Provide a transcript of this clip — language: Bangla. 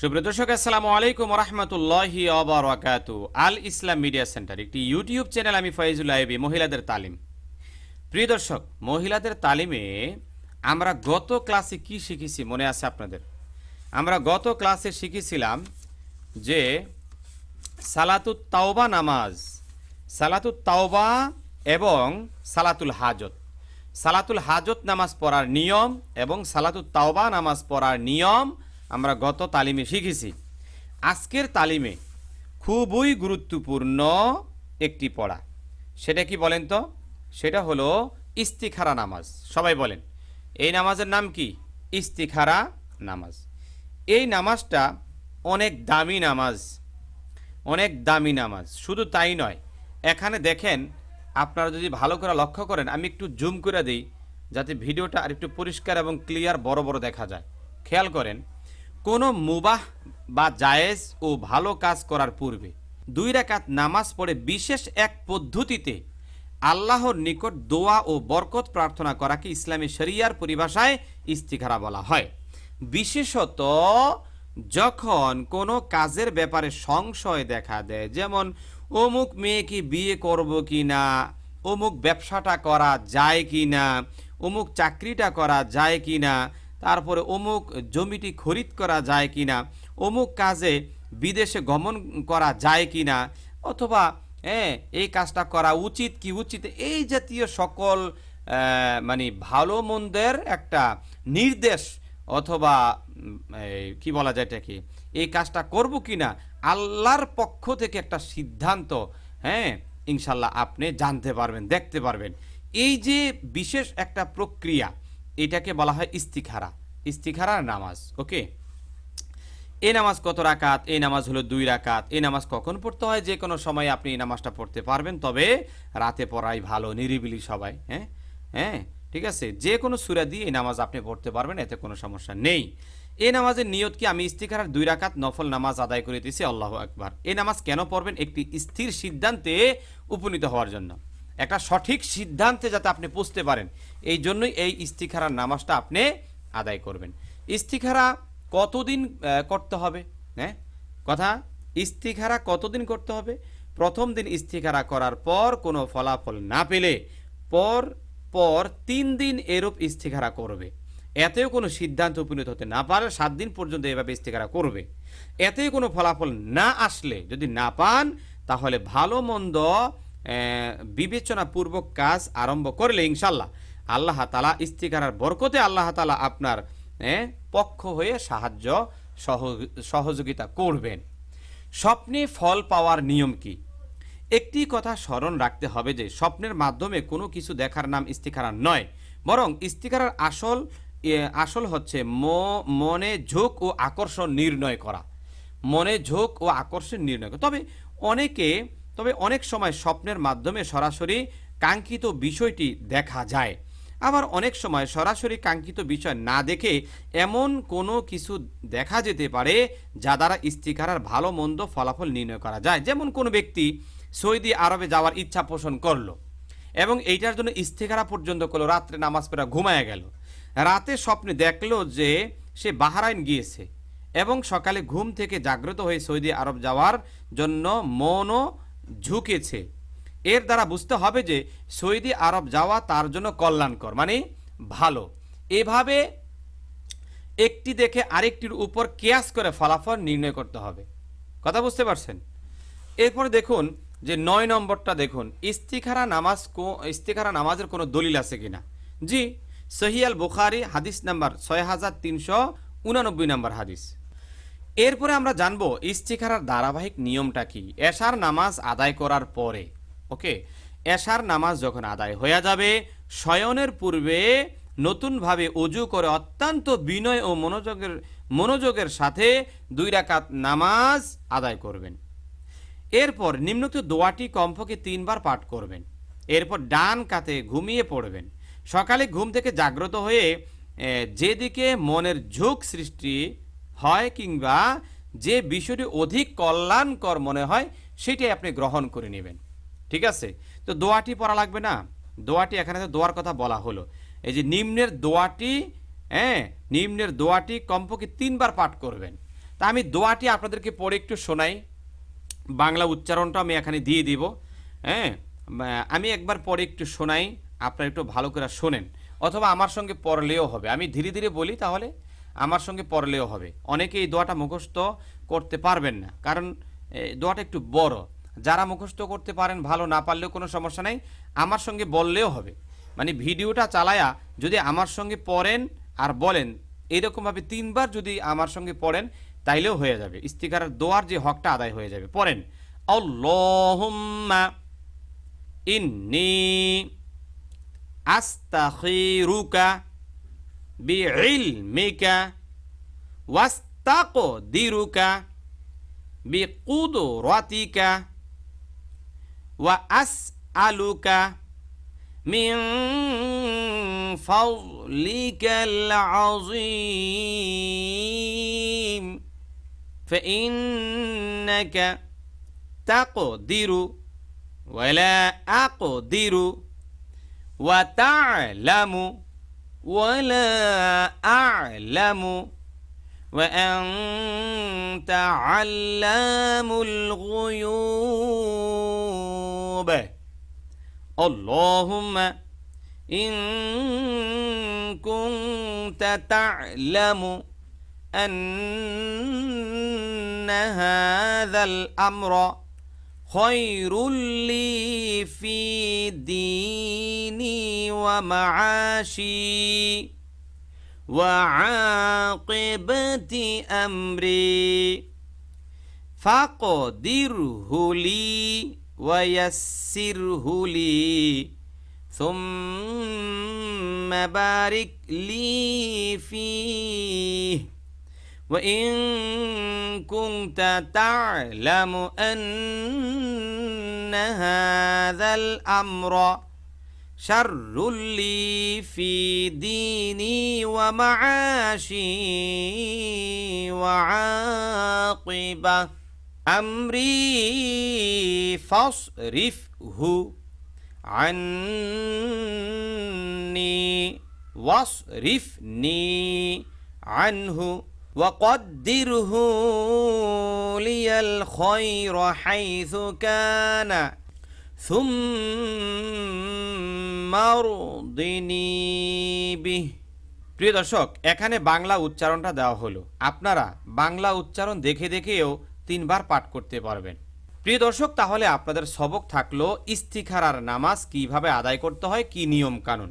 সুপ্রিয় দর্শক, আসসালামু আলাইকুম রহমতুল্লাহি অবরাকাতু আল ইসলাম মিডিয়া সেন্টার, একটি ইউটিউব চ্যানেল আমি ফয়েজুল আইবি, মহিলাদের তালিম। প্রিয় দর্শক, মহিলাদের তালিমে আমরা গত ক্লাসে কি শিখেছি মনে আছে আপনাদের? আমরা গত ক্লাসে শিখেছিলাম যে সালাতুত তাওবা নামাজ, সালাতুত তাওবা এবং সালাতুল হাজত। সালাতুল হাজত নামাজ পড়ার নিয়ম এবং সালাতুত তাওবা নামাজ পড়ার নিয়ম আমরা গত তালিমে শিখেছি। আজকের তালিমে খুবই গুরুত্বপূর্ণ একটি পড়া। সেটা কি বলেন তো? সেটা হলো ইস্তিখারা নামাজ। সবাই বলেন, এই নামাজের নাম কি? ইস্তিখারা নামাজ। এই নামাজটা অনেক দামি নামাজ, অনেক দামি নামাজ। শুধু তাই নয়, এখানে দেখেন, আপনারা যদি ভালো করে লক্ষ্য করেন, আমি একটু জুম করে দিই, যাতে ভিডিওটা আর একটু পরিষ্কার এবং ক্লিয়ার বড় বড় দেখা যায়। খেয়াল করেন কোনো মুবাহ বা জায়েজ ও ভালো কাজ করার পূর্বে দুই রাকাত নামাজ পড়ে বিশেষ এক পদ্ধতিতে আল্লাহর নিকট দোয়া ও বরকত প্রার্থনা করাকে ইসলামী শরিয়ার পরিভাষায় ইস্তিখারা বলা হয়। বিশেষত যখন কোনো কাজের ব্যাপারে সংশয় দেখা দেয়, যেমন, অমুক মেয়েকে বিয়ে করব কি না? অমুক ব্যবসাটা করা যায় কি না? অমুক চাকরিটা করা যায় কি না? তারপরে অমুক জমিটি খরিদ করা যায় কি না অমুক কাজে বিদেশে গমন করা যায় কি না অথবা হ্যাঁ এই কাজটা করা উচিত কি উচিত, এই জাতীয় সকল মানে ভালো মন্দের একটা নির্দেশ অথবা কি বলা যায় এটাকে, এই কাজটা করব কি না আল্লাহর পক্ষ থেকে একটা সিদ্ধান্ত হ্যাঁ ইনশাল্লাহ আপনি জানতে পারবেন, দেখতে পারবেন। এই যে বিশেষ একটা প্রক্রিয়া এটাকে বলা হয় ইস্তিখারা। ইস্তিখারার নামাজ, ওকে? এই নামাজ কত রাকাত? এই নামাজ হলো দুই রাকাত। এই নামাজ কখন পড়তে হয়? যে কোনো সময় আপনি এই নামাজটা পড়তে পারবেন, তবে রাতে পড়াই ভালো, নিরিবিলি সবাই হ্যাঁ? হ্যাঁ ঠিক আছে? যে কোনো সুরা দিয়ে এই নামাজ আপনি পড়তে পারবেন, এতে কোনো সমস্যা নেই। এই নামাজের নিয়ত কি? আমি ইস্তিখারার দুই রাকাত নফল নামাজ আদায় করে দিয়েছি, আল্লাহ আকবার। এই নামাজ কেন পড়বেন? একটি স্থির সিদ্ধান্তে উপনীত হওয়ার জন্য। একটা সঠিক সিদ্ধান্তে যাতে আপনি পুষতে পারেন। এই জন্যই এই ইস্তিখারার নামাজটা আপনি আদায় করবেন। ইস্তিখারা কতদিন করতে হবে? হ্যাঁ? কথা, ইস্তিখারা কতদিন করতে হবে? প্রথম দিন ইস্তিখারা করার পর কোনো ফলাফল না পেলে পর পর তিন দিন এরূপ ইস্তিখারা করবে। এতেও কোনো সিদ্ধান্ত উপনীত হতে না পারে, সাত দিন পর্যন্ত এভাবে ইস্তিখারা করবে। এতেও কোনো ফলাফল না আসলে, যদি না পান, তাহলে ভালো মন্দ বিবেচনাপূর্বক কাজ আরম্ভ করলে ইনশাল্লাহ আল্লাহ তালা ইস্তিকারার বরকতে আল্লাহ তালা আপনার পক্ষ হয়ে সাহায্য, সহ- সহযোগিতা করবেন। স্বপ্নে ফল পাওয়ার নিয়ম কি? একটি কথা স্মরণ রাখতে হবে যে স্বপ্নের মাধ্যমে কোনো কিছু দেখার নাম ইস্তিকারা নয়, বরং ইস্তিকারার আসল আসল হচ্ছে মনে ঝোঁক ও আকর্ষণ নির্ণয় করা। মনে ঝোঁক ও আকর্ষণ নির্ণয় করা। তবে অনেকে তবে অনেক সময় স্বপ্নের মাধ্যমে সরাসরি কাঙ্ক্ষিত বিষয়টি দেখা যায়। আবার অনেক সময় সরাসরি কাঙ্ক্ষিত বিষয় না দেখে এমন কোনো কিছু দেখা যেতে পারে যা দ্বারা ইস্তিকারার ভালো মন্দ ফলাফল নির্ণয় করা যায়। যেমন কোনো ব্যক্তি সৌদি আরবে যাওয়ার ইচ্ছা পোষণ করল এবং এইটার জন্য ইস্তিকারা পর্যন্ত করল, রাত্রে নামাজ পড়া ঘুমায় গেল। রাতে স্বপ্নে দেখল যে সে বাহারাইন গিয়েছে এবং সকালে ঘুম থেকে জাগ্রত হয়ে সৌদি আরব যাওয়ার জন্য মনও ঝুঁকেছে। এর দ্বারা বুঝতে হবে যে সৌদি আরব যাওয়া তার জন্য কল্যাণকর মানে ভালো। এভাবে একটি দেখে আরেকটির উপর কেয়াস করে ফলাফল নির্ণয় করতে হবে। কথা বুঝতে পারছেন? এরপরে দেখুন যে নয় নম্বরটা দেখুন, ইস্তিখারা নামাজ ইস্তিখারা নামাজের কোনো দলিল আছে কিনা? জি সহিয়াল বুখারি হাদিস নাম্বার ছয় হাজার তিনশো উনানব্বই নাম্বার হাদিস। এরপরে আমরা জানব ইস্তিখারার ধারাবাহিক নিয়মটা কি। এশার নামাজ আদায় করার পরে, ওকে? এশার নামাজ যখন আদায় হয়ে যাবে, শয়নের পূর্বে নতুনভাবে অজু করে অত্যন্ত বিনয় ও মনোযোগের মনোযোগের সাথে দুই রাকাত নামাজ আদায় করবেন। এরপর নিম্নোক্ত দোয়াটি কমপক্ষে তিনবার পাঠ করবেন। এরপর ডান কাতে ঘুমিয়ে পড়বেন। সকালে ঘুম থেকে জাগ্রত হয়ে যেদিকে মনের ঝোঁক সৃষ্টি হয় কিংবা যে বিষয়টি অধিক কল্যাণকর মনে হয় সেটাই আপনি গ্রহণ করে নেবেন। ঠিক আছে? তো দোয়াটি পড়া লাগবে না? দোয়াটি এখানে তো দোয়ার কথা বলা হলো। এই যে নিম্নের দোয়াটি হ্যাঁ নিম্নের দোয়াটি কমপক্ষে তিনবার পাঠ করবেন। তা আমি দোয়াটি আপনাদেরকে পড়ে একটু শোনাই। বাংলা উচ্চারণটা আমি এখানে দিয়ে দিব। হ্যাঁ আমি একবার পরে একটু শোনাই। আপনারা একটু ভালো করে শোনেন। অথবা আমার সঙ্গে পড়লেও হবে। আমি ধীরে ধীরে বলি তাহলে। আমার সঙ্গে পড়লেও হবে। অনেকে এই দোয়াটা মুখস্থ করতে পারবেন না। কারণ দোয়াটা একটু বড়। যারা মুখস্থ করতে পারেন, ভালো না পারলেও কোনো সমস্যা নাই। আমার সঙ্গে বললেও হবে। মানে ভিডিওটা চালায়া যদি আমার সঙ্গে পড়েন আর বলেন এইরকমভাবে তিনবার যদি আমার সঙ্গে পড়েন, তাইলেও হয়ে যাবে। ইস্তিকারের দোয়ার যে হকটা আদায় হয়ে যাবে। পড়েন, আল্লাহুম্মা ইন্নি আস্তাখিরুকা بعلمك واستقدرك بقدرتك وأسألك من فضلك العظيم. فإنك تقدر ولا أقدر وتعلم ولا أعلم وأنت علام الغيوب. اللهم إن كنت تعلم أن هذا الأمر خير لي في ديني ومعاشي وعاقبة أمري. فاقدره لي ويسره لي. ثم بارك لي فيه. وإن كنت تعلم أن هذا الأمر شر لي في ديني ومعاشي وعاقبة أمري فاصرفه عني واصرفني عنه. وقدره لي الخير حيث كان ثم ارضني به প্রিয় দর্শক এখানে বাংলা উচ্চারণটা দেওয়া হলো আপনারা বাংলা উচ্চারণ দেখে দেখেও তিনবার পাঠ করতে পারবেন প্রিয় দর্শক তাহলে আপনাদের সবক থাকলো ইস্তিখারার নামাজ কিভাবে আদায় করতে হয় কি নিয়ম কানুন